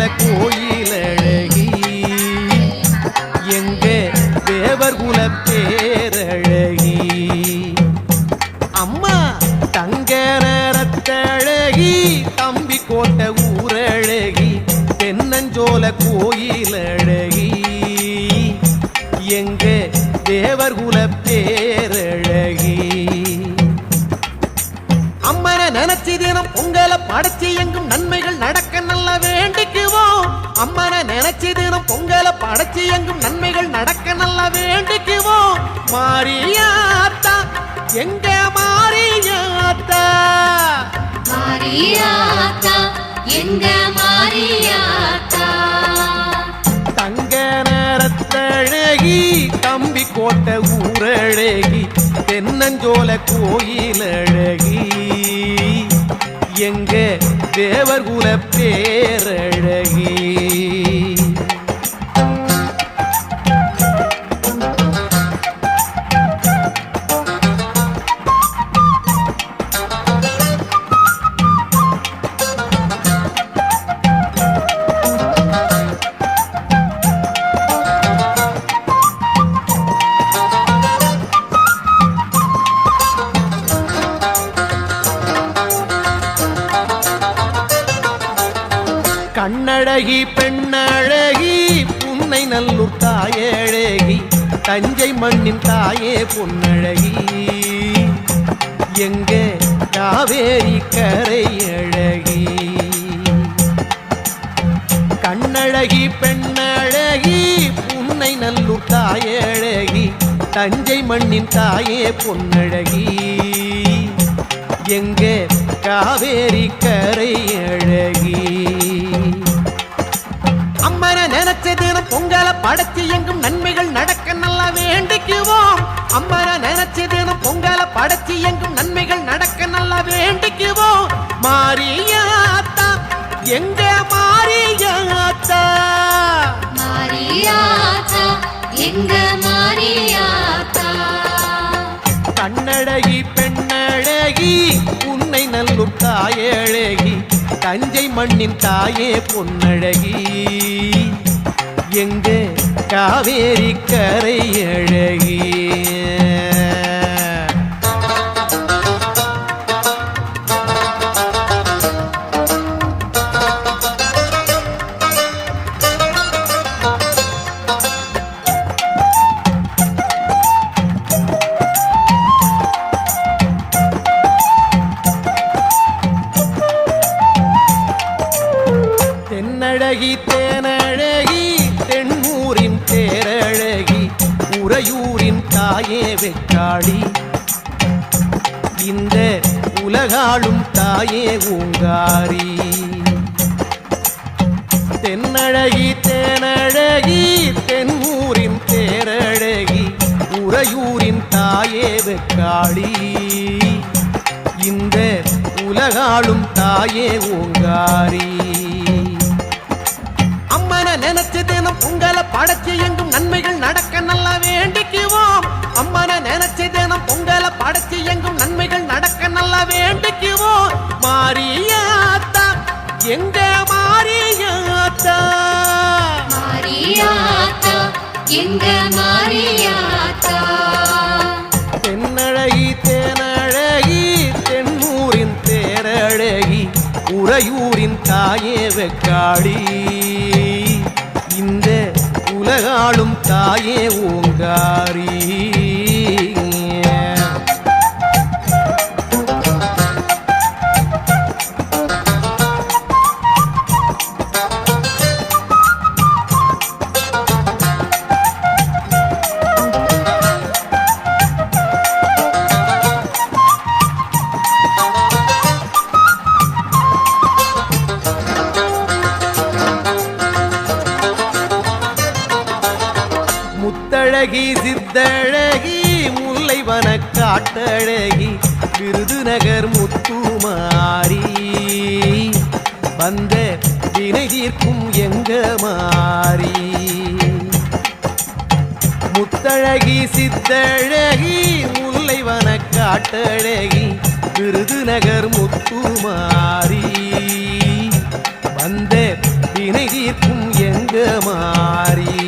தென்னஞ்சோல கோயில் அழகி. எங்க தேவர் குல பேரழகி அம்மா தங்க நேரத்தழகி தம்பி கோட்ட ஊரழகி தென்னஞ்சோல கோயில் அழகி. எங்க தேவர் குல பேரழகி அம்மனை நினைச்சி தினம் பொங்கலை படைச்சி எங்கும் நன்மைகள் நடக்க நல்ல வேண்டிக்கு அம்மனை நினைச்சு தினம் பொங்கலை படைச்சு எங்கும் நன்மைகள் நடக்க நல்ல வேண்டிக்குவோம். மாரியாத்தா எங்க மாரியாத்தா? மாரியாத்தா எங்க மாரியாத்தா? தங்க நேரத்தழகி தம்பி கோட்டை ஊரழகி தென்னஞ்சோல கோயில் அழகி எங்க தேவர் குல பேரழகி அழகி பெண்ணழகி உன்னை நல்லூர் தாயழகி தஞ்சை மண்ணின் தாயே பொன்னழகி. எங்கே காவேரி கரை அழகி? கண்ணழகி பெண்ணழகி உன்னை நல்லூர் தாயழகி தஞ்சை மண்ணின் தாயே பொன்னழகி. எங்கே காவேரி கரை அழகி? படைச்சு எங்கும் நன்மைகள் நடக்க நல்லா வேண்டிக்குவோம். அம்மனை நினைச்ச தினம் பொங்கலை படைச்சு எங்கும் நன்மைகள் நடக்க நல்லா வேண்டிக்குவோம். மாரியாத்தா எங்க மாரியாத்தா? மாரியாத்தா எங்க மாரியாத்தா? கண்ணழகி பெண்ணழகி உன்னை நல்லூர் தாயழகி தஞ்சை மண்ணின் தாயே பொன்னழகி. எங்க காவேரி கரை அழகி? தென்னழகி தேனழ பேரழகி உறையூரின் தாயே வெக்காளி இந்த உலகாளும் தாயே ஊங்காரி. தென்னழகி தேனழகி தென்னூரின் தேரழகி உறையூரின் தாயே வெக்காளி இந்த உலகாளும் தாயே ஓங்காரி வேண்டிக்குவோம் மாரியாத்தா எங்க மாரியாத்தா மாரியாத்தா எங்க மாரியாத்தா தென்னழகி தேனழகி தென்னூரின் தேரழகி உறையூரின் தாயே வெக்காளி. இந்த உலகாளும் தாயே ஓங்காரி. முத்தழகி சித்தழகி முல்லைவன காட்டழகி விருதுநகர் முத்துமாரி. வந்த வினகிற்கும் எங்க மாறி முத்தழகி சித்தழகி முல்லைவன காட்டழகி விருதுநகர் முத்துமாரி. வந்த வினகிற்கும் எங்க மாறி